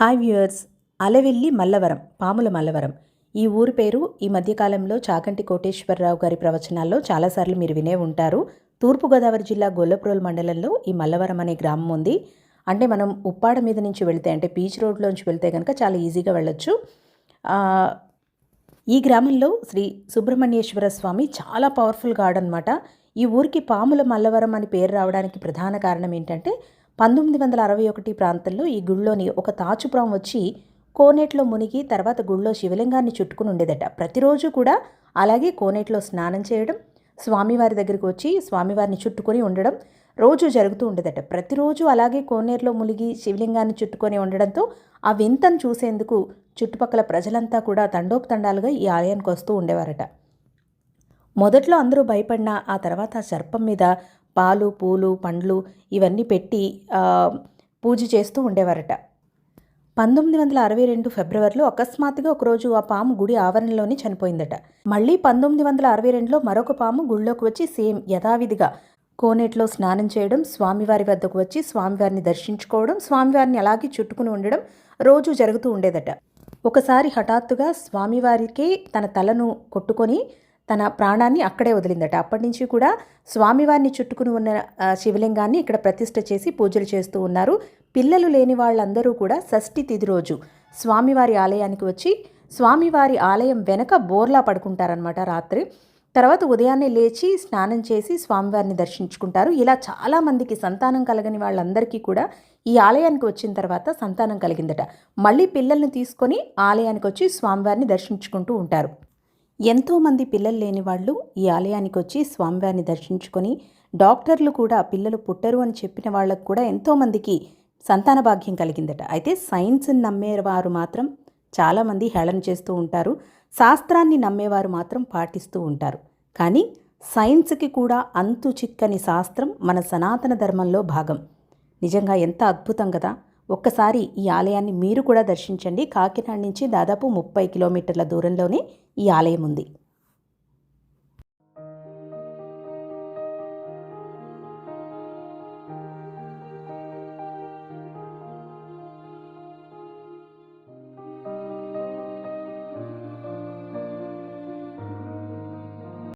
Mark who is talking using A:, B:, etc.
A: Hi viewers Alavelli Mallavaram Pamula Mallavaram. ఈ ఊరి పేరు ఈ మధ్యకాలంలో చాకంటి కోటేశ్వరరావు గారి ప్రవచనాల్లో చాలాసార్లు మీరు వినే ఉంటారు. తూర్పుగోదావరి జిల్లా గొల్లప్రోల్ మండలంలో ఈ మల్లవరం అనే గ్రామం ఉంది. అంటే మనం ఉప్పాడ మీద నుంచి వెళితే అంటే బీచ్ రోడ్లోంచి వెళ్తే కనుక చాలా ఈజీగా వెళ్ళొచ్చు. ఈ గ్రామంలో శ్రీ సుబ్రహ్మణ్యేశ్వర స్వామి చాలా పవర్ఫుల్ గాడ్ అనమాట ఈ ఊరికి పాముల మల్లవరం అని పేరు రావడానికి ప్రధాన కారణం ఏంటంటే పంతొమ్మిది వందల అరవై ఒకటి ప్రాంతంలో ఈ గుళ్ళోని ఒక తాచుపురం వచ్చి కోనేట్లో మునిగి తర్వాత గుళ్ళో శివలింగాన్ని చుట్టుకుని ఉండేదట. ప్రతిరోజు కూడా అలాగే కోనేట్లో స్నానం చేయడం స్వామివారి దగ్గరికి వచ్చి స్వామివారిని చుట్టుకొని ఉండడం రోజు జరుగుతూ ఉండేదట. ప్రతిరోజు అలాగే కోనేరులో మునిగి శివలింగాన్ని చుట్టుకొని ఉండడంతో ఆ వింతను చూసేందుకు చుట్టుపక్కల ప్రజలంతా కూడా తండోపతండాలుగా ఈ ఆలయానికి వస్తూ ఉండేవారట. మొదట్లో అందరూ భయపడినా ఆ తర్వాత ఆ సర్పం మీద పాలు పూలు పండ్లు ఇవన్నీ పెట్టి పూజ చేస్తూ ఉండేవారట. పంతొమ్మిది వందల అరవై రెండు ఫిబ్రవరిలో అకస్మాత్తుగా ఒకరోజు ఆ పాము గుడి ఆవరణలోనే చనిపోయిందట. మళ్ళీ పంతొమ్మిది వందల అరవై రెండులో మరొక పాము గుళ్ళోకి వచ్చి సేమ్ యథావిధిగా కోనేట్లో స్నానం చేయడం స్వామివారి వద్దకు వచ్చి స్వామివారిని దర్శించుకోవడం స్వామివారిని అలాగే చుట్టుకుని ఉండడం రోజు జరుగుతూ ఉండేదట. ఒకసారి హఠాత్తుగా స్వామివారికి తన తలను కొట్టుకొని తన ప్రాణాన్ని అక్కడే వదిలిందట. అప్పటి నుంచి కూడా స్వామివారిని చుట్టుకుని ఉన్న శివలింగాన్ని ఇక్కడ ప్రతిష్ఠ చేసి పూజలు చేస్తూ ఉన్నారు. పిల్లలు లేని వాళ్ళందరూ కూడా షష్ఠి తిథి రోజు స్వామివారి ఆలయానికి వచ్చి స్వామివారి ఆలయం వెనక బోర్లా పడుకుంటారనమాట రాత్రి. తర్వాత ఉదయాన్నే లేచి స్నానం చేసి స్వామివారిని దర్శించుకుంటారు. ఇలా చాలామందికి సంతానం కలగని వాళ్ళందరికీ కూడా ఈ ఆలయానికి వచ్చిన తర్వాత సంతానం కలిగిందట. మళ్ళీ పిల్లల్ని తీసుకొని ఆలయానికి వచ్చి స్వామివారిని దర్శించుకుంటూ ఉంటారు. ఎంతోమంది పిల్లలు లేని వాళ్ళు ఈ ఆలయానికి వచ్చి స్వామివారిని దర్శించుకొని డాక్టర్లు కూడా పిల్లలు పుట్టరు అని చెప్పిన వాళ్ళకు కూడా ఎంతోమందికి సంతాన భాగ్యం కలిగిందట. అయితే సైన్స్ని నమ్మేవారు మాత్రం చాలామంది హేళన చేస్తూ ఉంటారు. శాస్త్రాన్ని నమ్మేవారు మాత్రం పాటిస్తూ ఉంటారు. కానీ సైన్స్కి కూడా అంతు చిక్కని శాస్త్రం మన సనాతన ధర్మంలో భాగం. నిజంగా ఎంత అద్భుతం కదా! ఒక్కసారి ఈ ఆలయాన్ని మీరు కూడా దర్శించండి. కాకినాడ నుంచి దాదాపు ముప్పై కిలోమీటర్ల దూరంలోనే ఈ ఆలయం ఉంది.